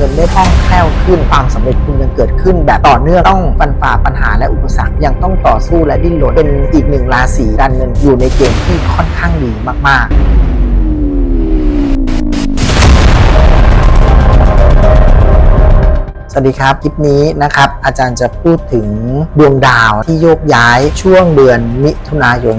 เงินได้คล่องแคล่วขึ้นความสำเร็จคุณยังเกิดขึ้น แบบต่อเนื่องต้องฟันฝ่าปัญหาและอุปสรรคยังต้องต่อสู้และดิ้นรนเป็นอีกหนึ่งราศีการเงินอยู่ในเกณฑ์ที่ค่อนข้างดีมาก ๆสวัสดีครับ คลิปนี้นะครับ อาจารย์จะพูดถึงดวงดาวที่โยกย้ายช่วงเดือนมิถุนายน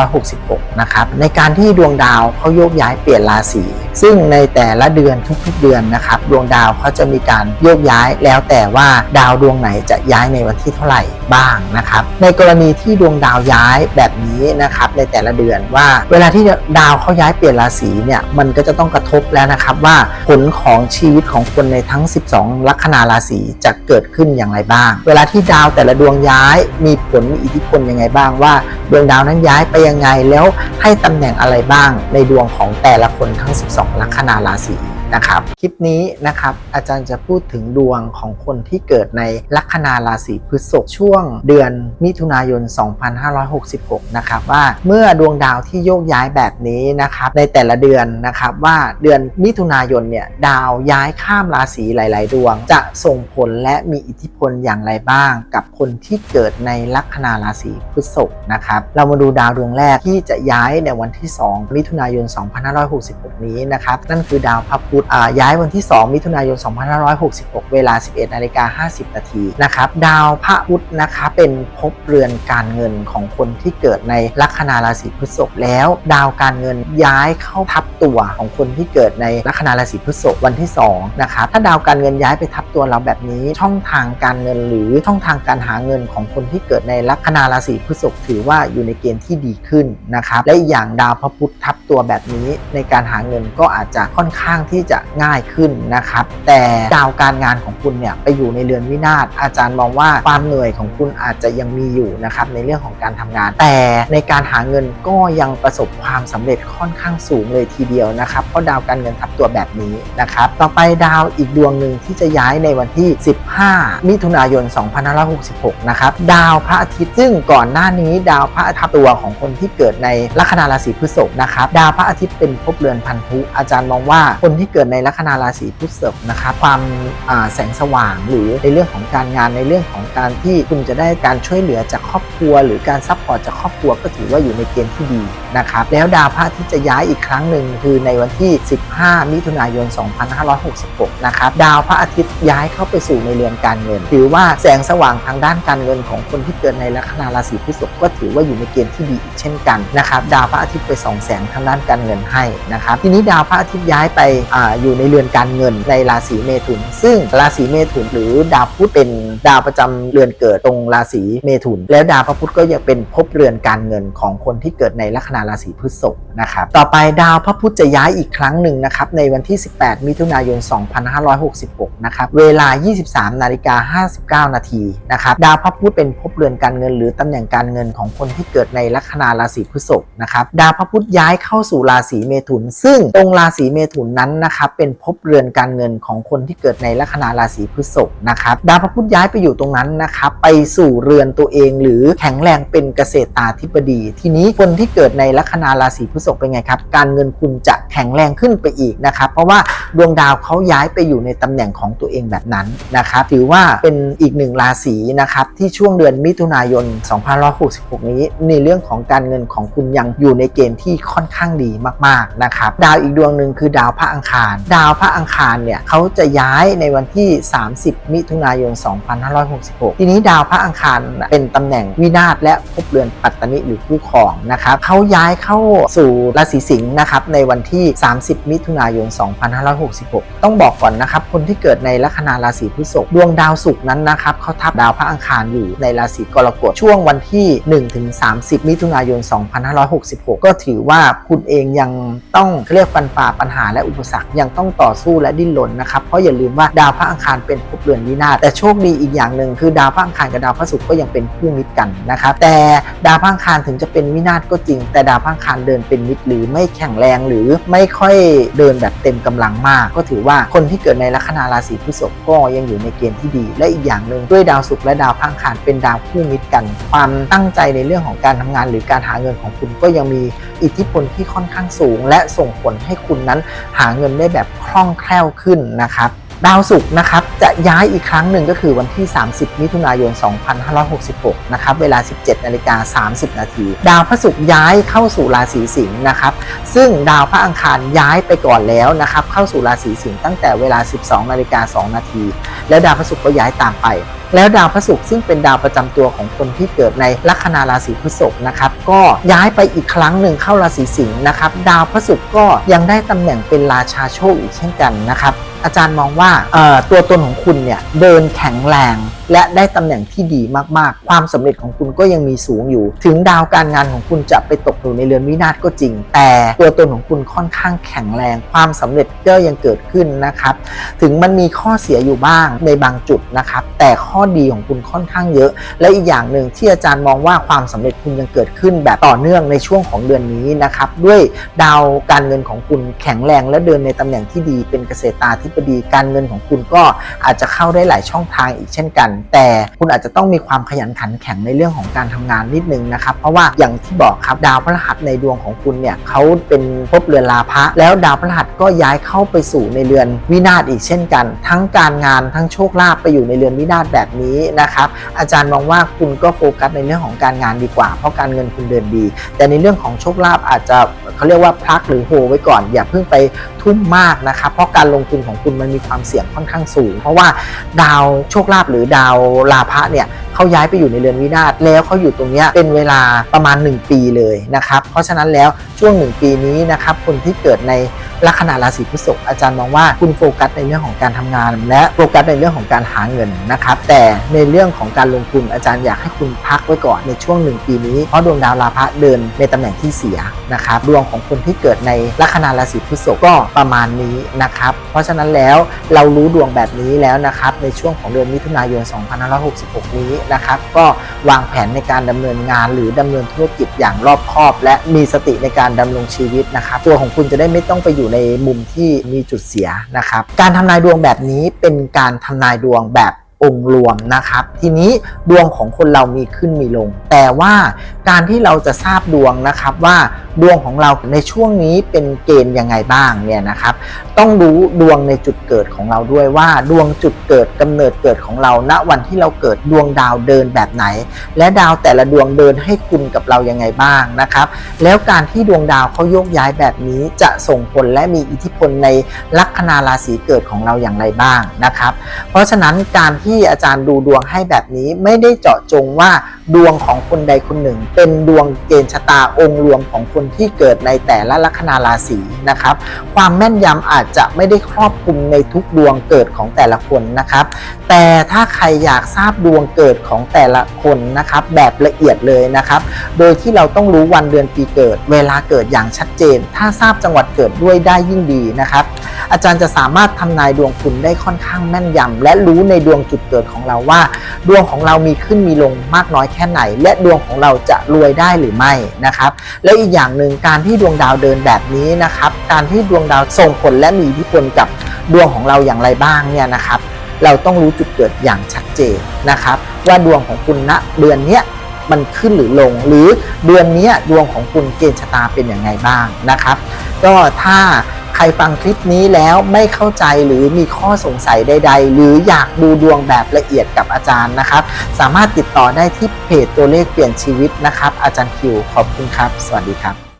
2566 นะครับ ในการที่ดวงดาวเขาโยกย้ายเปลี่ยนราศี ซึ่งในแต่ละเดือนทุกๆเดือนนะครับดวงดาวเขาจะมีการโยกย้ายแล้วแต่ว่าดาวดวงไหนจะย้ายในวันที่เท่าไหร่บ้างนะครับในกรณีที่ดวงดาวย้ายแบบนี้นะครับในแต่ละเดือนว่า เวลาที่ดาวเขาย้ายเปลี่ยนราศีเนี่ยมันก็จะต้องกระทบแล้วนะครับว่าผลของชีวิตของคนในทั้ง 12 ลัคนาราศีจะเกิดขึ้นอย่างไรบ้าง เวลาที่ดาวแต่ละดวงย้ายมีผลมีอิทธิพลยังไงบ้างว่าดวงดาวนั้นย้ายไปยังไงแล้วให้ตำแหน่งอะไรบ้างในดวงของแต่ละคนทั้ง 12องลัคนาราศี นะครับ คลิปนี้นะครับอาจารย์จะพูดถึงดวงของคนที่เกิดในลัคนาราศีพฤษภช่วงเดือนมิถุนายน 2566 นะครับว่าเมื่อดวงดาวที่โยกย้ายแบบนี้นะครับในแต่ละเดือนนะครับว่าเดือนมิถุนายนเนี่ยดาวย้ายข้ามราศีหลาย ๆ ดวง จะส่งผลและมีอิทธิพลอย่างไรบ้าง กับคนที่เกิดในลัคนาราศีพฤษภนะครับเรามาดูดาวดวงแรกที่จะย้ายในวันที่ 2 มิถุนายน 2566 นี้นะครับนั่นคือดาวพระพุธย้ายวันที่ 2 มิถุนายน 2566 เวลา 11นาฬิกา50 นาทีนะครับดาวพระพุธนะครับเป็นภพเรือนการเงินของคนที่เกิดในลัคนาราศีพฤษภแล้ว ดาวการเงินย้ายเข้าทับตัวของคนที่เกิดในลัคนาราศีพฤษภวันที่2นะครับถ้าดาวการเงินย้ายไปทับตัวเราแบบนี้ ช่องทางการเงินหรือช่องทางการหาเงินของคนที่เกิดในลัคนาราศีพฤษภถือว่าอยู่ในเกณฑ์ที่ดีขึ้นนะครับและอีกอย่างดาวพระพุธทับตัวแบบนี้ในการหาเงินก็อาจจะค่อนข้างที่จะง่ายขึ้นนะครับ แต่ดาวการงานของคุณเนี่ยไปอยู่ในเรือนวินาศอาจารย์มองว่าความเหนื่อยของคุณอาจจะยังมีอยู่นะครับในเรื่องของการทำงาน แต่ในการหาเงินก็ยังประสบความสำเร็จค่อนข้างสูงเลยทีเดียวนะครับเพราะดาวการเงินทับตัวแบบนี้นะครับต่อไปดาวอีกดวงหนึ่งที่จะย้ายในวันที่ 15 มิถุนายน 2566 นะครับดาวพระอาทิตย์ซึ่งก่อนหน้านี้ดาวพระอาทิตย์ตัวของคนที่เกิดในลัคนาราศีพฤษภนะครับดาวพระอาทิตย์เป็นภพเรือนพันธุอาจารย์มองว่าคนที่เกิดในลัคนาราศีพฤษภนะครับความแสงสว่างหรือในเรื่องของการงานในเรื่องของการที่คุณจะได้การช่วยเหลือจากครอบครัว หรือการซัพพอร์ตจากครอบครัวก็ถือว่าอยู่ในเกณฑ์ที่ดีนะครับแล้วดาวพระอาทิตย์จะย้ายอีกครั้งหนึ่งคือในวันที่ 15 มิถุนายน 2566 นะครับดาวพระอาทิตย์ย้ายเข้าไปสู่ในเรือนการเงินถือว่าแสงสว่างทางด้านการเงินของคนที่เกิดในลัคนาราศีพฤษภก็ถือว่าอยู่ในเกณฑ์ที่ดีอีกเช่นกันนะครับดาวพระอาทิตย์ไปส่องแสงทางด้านการเงินให้นะครับทีนี้ดาวพระอาทิตย์ย้ายไปอาอยู่ในเรือนการเงินในราศีเมถุน ซึ่งราศีเมถุนหรือดาวพุธเป็นดาวประจำเรือนเกิดตรงราศีเมถุน แล้วดาวพระพุธก็ยังเป็นภพเรือนการเงินของคนที่เกิดในลัคนาราศีพฤษภนะครับต่อไปดาวพระพุธจะย้ายอีกครั้งหนึ่งนะครับในวันที่ 18 มิถุนายน 2566 นะครับเวลา 23 นาฬิกา 59 นาทีนะครับดาวพระพุธเป็นภพเรือนการเงิน หรือตำแหน่งการเงินของคนที่เกิดในลัคนาราศีพฤษภนะครับดาวพระพุธย้ายเข้าสู่ราศีเมถุน ซึ่งตรงราศีเมถุนนั้นนะครับเป็นภพเรือนการเงินของคนที่เกิดในลัคนาราศีพฤษภนะครับดาวพระพุธย้ายไปอยู่ตรงนั้นนะครับไปสู่เรือนตัวเอง หรือแข็งแรงเป็นเกษตราธิบดี ทีนี้คนที่เกิดในลัคนาราศีพฤษภเป็นไงครับ การเงินคุณจะแข็งแรงขึ้นไปอีกนะครับ เพราะว่าดวงดาวเขาย้ายไปอยู่ในตำแหน่งของตัวเองแบบนั้นนะครับถือว่าเป็นอีกหนึ่งราศีนะครับที่ช่วงเดือนมิถุนายน 2566 นี้ ในเรื่องของการเงินของคุณยังอยู่ในเกณฑ์ที่ค่อนข้างดีมากๆนะครับดาวอีกดวงหนึ่งคือดาวพระอังคารดาวพระอังคารเนี่ยเขาจะย้ายในวันที่ 30 มิถุนายน 2566 ทีนี้ดาวพระอังคารเป็นตำแหน่งวินาศและภพเรือนปัตตนิหรือคู่ครองนะครับเขาย้ายเข้าสู่ราศีสิงห์นะครับในวันที่ 30 มิถุนายน 2566 ต้องบอกก่อนนะครับคนที่เกิดในลัคนาราศีพฤษภดวงดาวศุกร์นั้นนะครับเขาทับดาวพระอังคารอยู่ในราศีกรกฎช่วงวันที่1-30 มิถุนายน 2566 ก็ถือว่าคุณเองยังต้องเรียกฟันฝ่าปัญหาและอุปสรรคยังต้องต่อสู้และดิ้นรนนะครับเพราะอย่าลืมว่าดาวพระอังคารเป็นภพเรือนวินาศแต่โชคดีอีกอย่างหนึ่งคือดาวพระอังคารกับดาวพระศุกร์ก็ยังเป็นคู่มิตรกันนะครับแต่ดาวพระอังคารถึงจะเป็นวินาศก็จริง แต่ดาวพระอังคารเดินเป็นมิตรหรือไม่แข็งแรงหรือไม่ค่อยเดินแบบเต็มกำลังมาก ก็ถือว่าคนที่เกิดในลัคนาราศีพฤษภก็ยังอยู่ในเกณฑ์ที่ดี และอีกอย่างหนึ่งด้วยดาวศุกร์และดาวพระอังคารเป็นดาวคู่มิตรกัน ความตั้งใจในเรื่องของการทำงานหรือการหาเงินของคุณก็ยังมีอิทธิพลที่ค่อนข้างสูง และส่งผลให้คุณนั้นหาเงินได้ได้แบบคล่องแคล่วขึ้นนะครับดาวศุกร์นะครับจะย้ายอีกครั้งหนึ่งก็คือวันที่ 30 มิถุนายน 2566 นะครับเวลา 17นาฬิกา30 นาที ดาวพระศุกร์ย้ายเข้าสู่ราศีสิงห์นะครับ ซึ่งดาวพระอังคารย้ายไปก่อนแล้วนะครับ เข้าสู่ราศีสิงห์ตั้งแต่เวลา 12นาฬิกา2นาที แล้วดาวพระศุกร์ก็ย้ายตามไป แล้วดาวพระศุกร์ซึ่งเป็นดาวประจำตัวของคนที่เกิดในลัคนาราศีพฤษภนะครับก็ย้ายไปอีกครั้งหนึ่งเข้าราศีสิงห์นะครับดาวพระศุกร์ก็ยังได้ตำแหน่งเป็นราชาโชคอีกเช่นกันนะครับอาจารย์มองว่าเอ่อตัวตนของคุณเนี่ยเดินแข็งแรงและได้ตำแหน่งที่ดีมากๆ ความสำเร็จของคุณก็ยังมีสูงอยู่ ถึงดาวการงานของคุณจะไปตกอยู่ในเรือนวินาศก็จริง แต่ตัวตนของคุณค่อนข้างแข็งแรง ความสำเร็จก็ยังเกิดขึ้นนะครับ ถึงมันมีข้อเสียอยู่บ้างในบางจุดนะครับ แต่ข้อดีของคุณค่อนข้างเยอะ และอีกอย่างหนึ่งที่อาจารย์มองว่าความสำเร็จคุณยังเกิดขึ้นแบบต่อเนื่องในช่วงของเดือนนี้นะครับ ด้วยดาวการเงินของคุณแข็งแรงและเดินในตำแหน่งที่ดีเป็นเกษตราธิบดีการเงินของคุณก็อาจจะเข้าได้หลายช่องทางอีกเช่นกันแต่คุณอาจจะต้องมีความขยันขันแข็งในเรื่องของการทำงานนิดนึงนะครับเพราะว่าอย่างที่บอกครับดาวพฤหัสในดวงของคุณเนี่ยเขาเป็นภพเรือนลาภะแล้วดาวพฤหัสก็ย้ายเข้าไปสู่ในเรือนวินาศอีกเช่นกัน ทั้งการงานทั้งโชคลาภไปอยู่ในเรือนวินาศแบบนี้นะครับอาจารย์มองว่าคุณก็โฟกัสในเรื่องของการงานดีกว่า เพราะการเงินคุณเดินดี แต่ในเรื่องของโชคลาภอาจจะเขาเรียกว่าพักหรือโฮไว้ก่อน อย่าเพิ่งไปทุ่มมากนะครับเพราะการลงทุนของคุณมันมีความเสี่ยงค่อนข้างสูง เพราะว่าดาวโชคลาภหรือดาวลาภะเนี่ย เขาย้ายไปอยู่ในเรือนวินาศแล้วเขาอยู่ตรงนี้เป็นเวลาประมาณ 1 ปีเลยนะครับ เพราะฉะนั้นแล้วช่วง 1 ปีนี้นะครับคนที่เกิดในลัคนาราศีพฤษภอาจารย์มองว่าคุณโฟกัสในเรื่องของการทำงาน และโฟกัสในเรื่องของการหาเงินนะครับแต่ในเรื่องของการลงทุนอาจารย์อยากให้คุณพักไว้ก่อนในช่วง 1 ปีนี้เพราะดวงดาวลาภะเดินในตำแหน่งที่เสียนะครับดวงของคนที่เกิดในลัคนาราศีพฤษภก็ประมาณนี้นะครับเพราะฉะนั้นแล้วเรารู้ดวงแบบนี้แล้วนะครับในช่วงของเดือนมิถุนายน 2566 นี้นะครับ ก็วางแผนในการดำเนินงาน หรือดำเนินธุรกิจอย่างรอบคอบ และมีสติในการดำรงชีวิตนะครับ ตัวของคุณจะได้ไม่ต้องไปอยู่ในมุมที่มีจุดเสียนะครับ การทำนายดวงแบบนี้เป็นการทำนายดวงแบบ องค์รวมนะครับ ทีนี้ดวงของคนเรามีขึ้นมีลง แต่ว่าการที่เราจะทราบดวงนะครับว่าดวงของเราในช่วงนี้เป็นเกณฑ์ยังไงบ้างเนี่ยนะครับต้องรู้ดวงในจุดเกิดของเราด้วยว่า ดวงจุดเกิดกำเนิดเกิดของเราณวันที่เราเกิดดวงดาวเดินแบบไหน และดาวแต่ละดวงเดินให้คุณกับเรายังไงบ้างนะครับ แล้วการที่ดวงดาวเขาโยกย้ายแบบนี้จะส่งผลและมีอิทธิพลในลัคนาราศีเกิดของเราอย่างไรบ้างนะครับ เพราะฉะนั้นการที่ที่อาจารย์ดูดวงให้แบบนี้ไม่ได้เจาะจงว่าดวงของคนใดคนหนึ่ง เป็นดวงเกณฑ์ชะตาองค์รวมของคนที่เกิดในแต่ละลัคนาราศีนะครับ ความแม่นยำอาจจะไม่ได้ครอบคลุมในทุกดวงเกิดของแต่ละคนนะครับ แต่ถ้าใครอยากทราบดวงเกิดของแต่ละคนนะครับ แบบละเอียดเลยนะครับ โดยที่เราต้องรู้วันเดือนปีเกิด เวลาเกิดอย่างชัดเจน ถ้าทราบจังหวัดเกิดด้วยได้ยิ่งดีนะครับ อาจารย์จะสามารถทำนายดวงคุณได้ค่อนข้างแม่นยำและรู้ในดวงจุดเกิดของเราว่า ดวงของเรามีขึ้นมีลงมากน้อยแค่ไหน และดวงของเราจะรวยได้หรือไม่นะครับ แล้วอีกอย่างหนึ่งการที่ดวงดาวเดินแบบนี้นะครับ การที่ดวงดาวส่งผลและมีอิทธิพลกับดวงของเราอย่างไรบ้างเนี่ยนะครับ เราต้องรู้จุดเกิดอย่างชัดเจนนะครับ ว่าดวงของคุณณเดือนเนี้ยมันขึ้นหรือลง หรือเดือนนี้ดวงของคุณเกณฑ์ชะตาเป็นอย่างไงบ้างนะครับ ก็ถ้า ใครฟังคลิปนี้แล้วไม่เข้าใจหรือมีข้อสงสัยใด ๆ หรืออยากดูดวงแบบละเอียดกับอาจารย์นะครับ สามารถติดต่อได้ที่เพจตัวเลขเปลี่ยนชีวิตนะครับ อาจารย์คิวขอบคุณครับ สวัสดีครับ